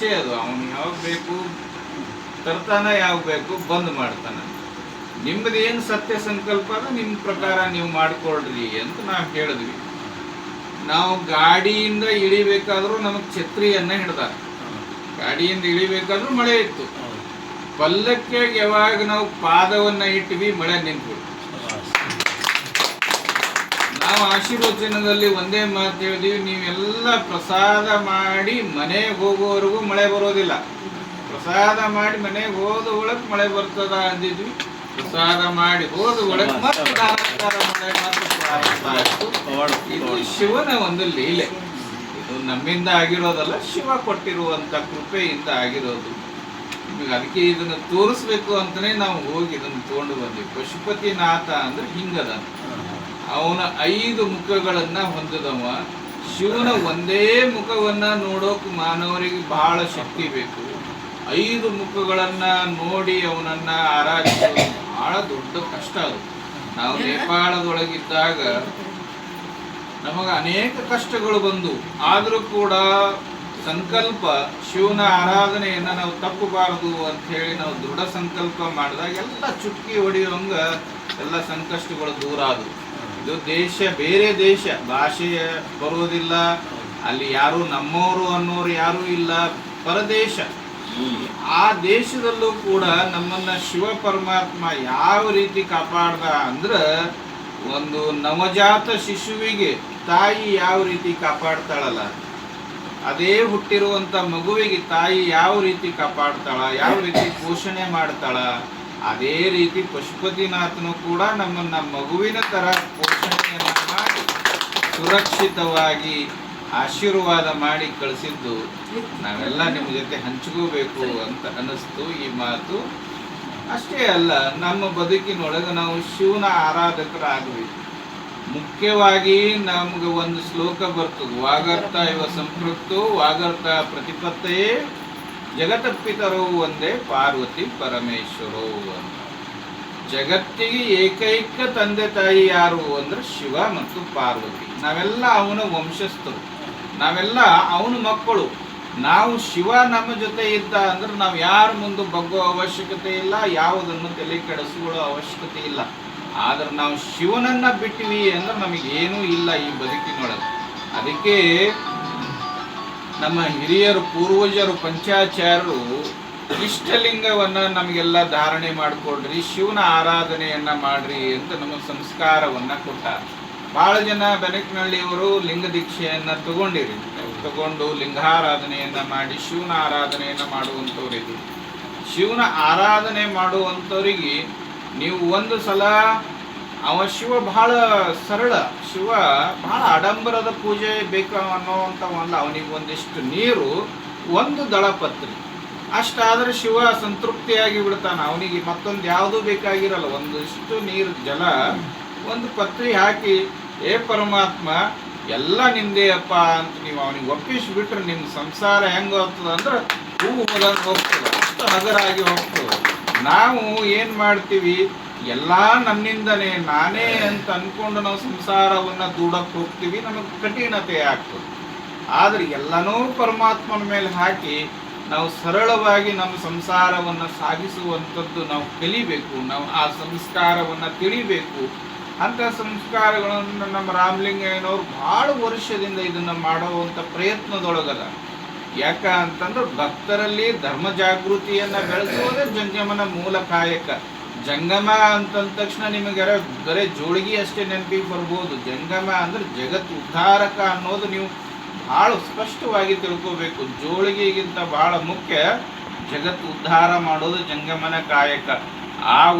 ಇಚ್ಛೆ ಅದು ಅವನು ಯಾವಾಗ ಬೇಕು ತರ್ತಾನ ಯಾವಾಗ ಬೇಕು ಬಂದ್ ಮಾಡ್ತಾನೆ. ನಿಮ್ಮದು ಏನು ಸತ್ಯ ಸಂಕಲ್ಪ ಅದ ನಿಮ್ಮ ಪ್ರಕಾರ ನೀವು ಮಾಡ್ಕೊಳ್ರಿ ಅಂತ ನಾವು ಹೇಳಿದ್ವಿ. ನಾವು ಗಾಡಿಯಿಂದ ಇಳಿಬೇಕಾದ್ರೂ ನಮಗೆ ಛತ್ರಿಯನ್ನ ಹಿಡ್ದ ಗಾಡಿಯಿಂದ ಇಳಿಬೇಕಾದ್ರೂ ಮಳೆ ಇತ್ತು. ಪಲ್ಲಕ್ಕೆ ಯಾವಾಗ ನಾವು ಪಾದವನ್ನು ಇಟ್ವಿ ಮಳೆ ನಿಂತ್ಬಿಡ್ತು. ನಾವು ಆಶೀರ್ವಚನದಲ್ಲಿ ಒಂದೇ ಮಾತು ಹೇಳಿದೀವಿ ನೀವೆಲ್ಲ ಪ್ರಸಾದ ಮಾಡಿ ಮನೆಗೆ ಹೋಗುವವರೆಗೂ ಮಳೆ ಬರೋದಿಲ್ಲ. ಪ್ರಸಾದ ಮಾಡಿ ಮನೆಗೆ ಹೋದ ಒಳಗೆ ಮಳೆ ಬರ್ತದ ಅಂದಿದ್ವಿ. ಪ್ರಸಾದ ಮಾಡಿ ಹೋದ ಒಳಗೆ ಇದು ಶಿವನ ಒಂದು ಲೀಲೆ. ಇದು ನಮ್ಮಿಂದ ಆಗಿರೋದಲ್ಲ ಶಿವ ಕೊಟ್ಟಿರುವಂತ ಕೃಪೆಯಿಂದ ಆಗಿರೋದು. ನಿಮಗೆ ಅದಕ್ಕೆ ಇದನ್ನು ತೋರಿಸ್ಬೇಕು ಅಂತಲೇ ನಾವು ಹೋಗಿ ಇದನ್ನು ತಗೊಂಡು ಬಂದ್ವಿ. ಪಶುಪತಿನಾಥ ಅಂದ್ರೆ ಹಿಂಗದ ಅವನ ಐದು ಮುಖಗಳನ್ನ ಹೊಂದಿದವ. ಶಿವನ ಒಂದೇ ಮುಖವನ್ನ ನೋಡೋಕ್ ಮಾನವರಿಗೆ ಬಹಳ ಶಕ್ತಿ ಬೇಕು. ಐದು ಮುಖಗಳನ್ನ ನೋಡಿ ಅವನನ್ನ ಆರಾಧಿಸೋದು ಬಹಳ ದೊಡ್ಡ ಕಷ್ಟ ಅದು. ನಾವು ನೇಪಾಳದೊಳಗಿದ್ದಾಗ ನಮಗೆ ಅನೇಕ ಕಷ್ಟಗಳು ಬಂದು, ಆದರೂ ಕೂಡ ಸಂಕಲ್ಪ ಶಿವನ ಆರಾಧನೆಯನ್ನ ನಾವು ತಪ್ಪಬಾರದು ಅಂತ ಹೇಳಿ ನಾವು ದೃಢ ಸಂಕಲ್ಪ ಮಾಡಿದಾಗ ಎಲ್ಲ ಚುಟ್ಕಿ ಹೊಡೆಯುವಂಗ ಎಲ್ಲ ಸಂಕಷ್ಟಗಳು ದೂರ ಆದವು. ಇದು ದೇಶ, ಬೇರೆ ದೇಶ. ಭಾಷೆ ಬರೋದಿಲ್ಲ ಅಲ್ಲಿ ಯಾರು ನಮ್ಮವರು ಅನ್ನೋರು ಯಾರು ಇಲ್ಲ. ಪರದೇಶ. ಆ ದೇಶದಲ್ಲೂ ಕೂಡ ನಮ್ಮನ್ನ ಶಿವ ಪರಮಾತ್ಮ ಯಾವ ರೀತಿ ಕಾಪಾಡ್ದ ಅಂದ್ರ ಒಂದು ನವಜಾತ ಶಿಶುವಿಗೆ ತಾಯಿ ಯಾವ ರೀತಿ ಕಾಪಾಡ್ತಾಳಲ್ಲ. ಅದೇ ಹುಟ್ಟಿರುವಂತ ಮಗುವಿಗೆ ತಾಯಿ ಯಾವ ರೀತಿ ಕಾಪಾಡ್ತಾಳ, ಯಾವ ರೀತಿ ಪೋಷಣೆ ಮಾಡ್ತಾಳ. ಅದೇ ರೀತಿ ಪಶುಪತಿನಾಥನು ಕೂಡ ನಮ್ಮನ್ನ ಮಗುವಿನ ತರ ಪೋಷಣೆಯನ್ನ ಮಾಡಿ ಸುರಕ್ಷಿತವಾಗಿ ಆಶೀರ್ವಾದ ಮಾಡಿ ಕಳಿಸಿದ್ದು ನಾವೆಲ್ಲ ನಿಮ್ಮ ಜೊತೆ ಹಂಚ್ಕೋಬೇಕು ಅಂತ ಅನ್ನಿಸ್ತು ಈ ಮಾತು. ಅಷ್ಟೇ ಅಲ್ಲ, ನಮ್ಮ ಬದುಕಿನೊಳಗೆ ನಾವು ಶಿವನ ಆರಾಧಕರಾಗಬೇಕು ಮುಖ್ಯವಾಗಿ ನಮ್ಗೆ ಒಂದು ಶ್ಲೋಕ ಬರ್ತದೆ, ವಾಗರ್ತ ಇವ ಸಂಪೃಕ್ತು, ವಾಗರ್ತ ಪ್ರತಿಪತ್ತೆಯೇ ಜಗತಪ್ಪಿತರೋ ಒಂದೇ ಪಾರ್ವತಿ ಪರಮೇಶ್ವರೋ ಅಂತ. ಜಗತ್ತಿಗೆ ಏಕೈಕ ತಂದೆ ತಾಯಿ ಯಾರು ಅಂದ್ರೆ ಶಿವ ಮತ್ತು ಪಾರ್ವತಿ. ನಾವೆಲ್ಲ ಅವನ ವಂಶಸ್ಥರು. ನಾವೆಲ್ಲ ಅವನ ಮಕ್ಕಳು. ನಾವು ಶಿವ ನಮ್ಮ ಜೊತೆ ಇದ್ದ ಅಂದ್ರೆ ನಾವು ಯಾರ ಮುಂದೆ ಬಗ್ಗೋ ಅವಶ್ಯಕತೆ ಇಲ್ಲ, ಯಾವುದನ್ನು ತಲೆ ಕೆಡಿಸಿಕೊಳ್ಳೋ ಅವಶ್ಯಕತೆ ಇಲ್ಲ. ಆದ್ರೆ ನಾವು ಶಿವನನ್ನ ಬಿಟ್ಟಿವಿ ಅಂದ್ರೆ ನಮಗೇನೂ ಇಲ್ಲ ಈ ಬದುಕಿನೊಳಗೆ. ಅದಕ್ಕೆ ನಮ್ಮ ಹಿರಿಯರು, ಪೂರ್ವಜರು, ಪಂಚಾಚಾರ್ಯರು ಇಷ್ಟಲಿಂಗವನ್ನ ನಮಗೆಲ್ಲ ಧಾರಣೆ ಮಾಡಿಕೊಡ್ರಿ, ಶಿವನ ಆರಾಧನೆಯನ್ನ ಮಾಡ್ರಿ ಅಂತ ನಮ್ಮ ಸಂಸ್ಕಾರವನ್ನ ಕೊಟ್ಟಾರ. ಬಹಳ ಜನ ಬೆನಕನಹಳ್ಳಿಯವರು ಲಿಂಗ ದೀಕ್ಷೆಯನ್ನ ತಗೊಂಡಿರಿ. ತಗೊಂಡು ಲಿಂಗಾರಾಧನೆಯನ್ನು ಮಾಡಿ, ಶಿವನ ಆರಾಧನೆಯನ್ನ ಮಾಡುವಂಥವ್ರಿದ್ರು ಶಿವನ ಆರಾಧನೆ ಮಾಡುವಂಥವ್ರಿಗೆ ನೀವು ಒಂದು ಸಲ ಅವ ಶಿವ ಬಹಳ ಸರಳ, ಶಿವ ಬಹಳ ಆಡಂಬರದ ಪೂಜೆ ಬೇಕು ಅನ್ನೋವಂಥವಲ್ಲ ಅವನಿಗೆ ಒಂದಿಷ್ಟು ನೀರು, ಒಂದು ದಳಪತ್ರಿ. ಅಷ್ಟಾದ್ರೆ ಶಿವ ಸಂತೃಪ್ತಿಯಾಗಿ ಬಿಡ್ತಾನೆ. ಅವನಿಗೆ ಮತ್ತೊಂದು ಯಾವುದೂ ಬೇಕಾಗಿರಲ್ಲ. ಒಂದಿಷ್ಟು ನೀರು, ಜಲ, ಒಂದು ಪತ್ರಿ ಹಾಕಿ, ಏ ಪರಮಾತ್ಮ, ಎಲ್ಲ ನಿಂದೆ ಅಪ್ಪ ಅಂತ ನೀವು ಅವನಿಗೆ ಒಪ್ಪಿಸ್ಬಿಟ್ರೆ ನಿಮ್ಮ ಸಂಸಾರ ಹೆಂಗ ಹೋಗ್ತದ ಅಂದ್ರೆ ಹೂವು ಹೋದಂಗೆ ಹೋಗ್ತದೆ. ಅಷ್ಟು ಹಗರಾಗಿ ಹೋಗ್ತದೆ. ನಾವು ಏನು ಮಾಡ್ತೀವಿ? ಎಲ್ಲ ನನ್ನಿಂದನೇ ನಾನೇ ಅಂತ ಅನ್ಕೊಂಡು ನಾವು ಸಂಸಾರವನ್ನ ದೂಡಕ್ಕೆ ಹೋಗ್ತೀವಿ, ನಮಗೆ ಕಠಿಣತೆ ಆಗ್ತದೆ. ಆದ್ರೆ ಎಲ್ಲನೂ ಪರಮಾತ್ಮನ ಮೇಲೆ ಹಾಕಿ ನಾವು ಸರಳವಾಗಿ ನಮ್ಮ ಸಂಸಾರವನ್ನ ಸಾಗಿಸುವಂಥದ್ದು ನಾವು ಕಲಿಬೇಕು, ನಾವು ಆ ಸಂಸ್ಕಾರವನ್ನ ತಿಳಿಬೇಕು. ಅಂತ ಸಂಸ್ಕಾರಗಳನ್ನು ನಮ್ಮ ರಾಮಲಿಂಗಯ್ಯನವ್ರು ಬಹಳ ವರ್ಷದಿಂದ ಇದನ್ನ ಮಾಡುವಂತ ಪ್ರಯತ್ನದೊಳಗದ. ಯಾಕ ಅಂತಂದ್ರೆ ಭಕ್ತರಲ್ಲಿ ಧರ್ಮ ಜಾಗೃತಿಯನ್ನ ಬೆಳೆಸುವುದೇ ಜಂಜಮನ ಮೂಲ ಕಾಯಕ. ಜಂಗಮ ಅಂತಂದ ತಕ್ಷಣ ನಿಮಗೆ ಬರೇ ಜೋಳಿಗೆ ಅಷ್ಟೇ ನೆನಪಿಗೆ ಬರ್ಬೋದು. ಜಂಗಮ ಅಂದ್ರೆ ಜಗತ್ ಉದ್ಧಾರಕ ಅನ್ನೋದು ನೀವು ಬಹಳ ಸ್ಪಷ್ಟವಾಗಿ ತಿಳ್ಕೋಬೇಕು. ಜೋಳಿಗೆಗಿಂತ ಬಹಳ ಮುಖ್ಯ ಜಗತ್ ಉದ್ಧಾರ ಮಾಡೋದು ಜಂಗಮನ ಕಾಯಕ. ಆ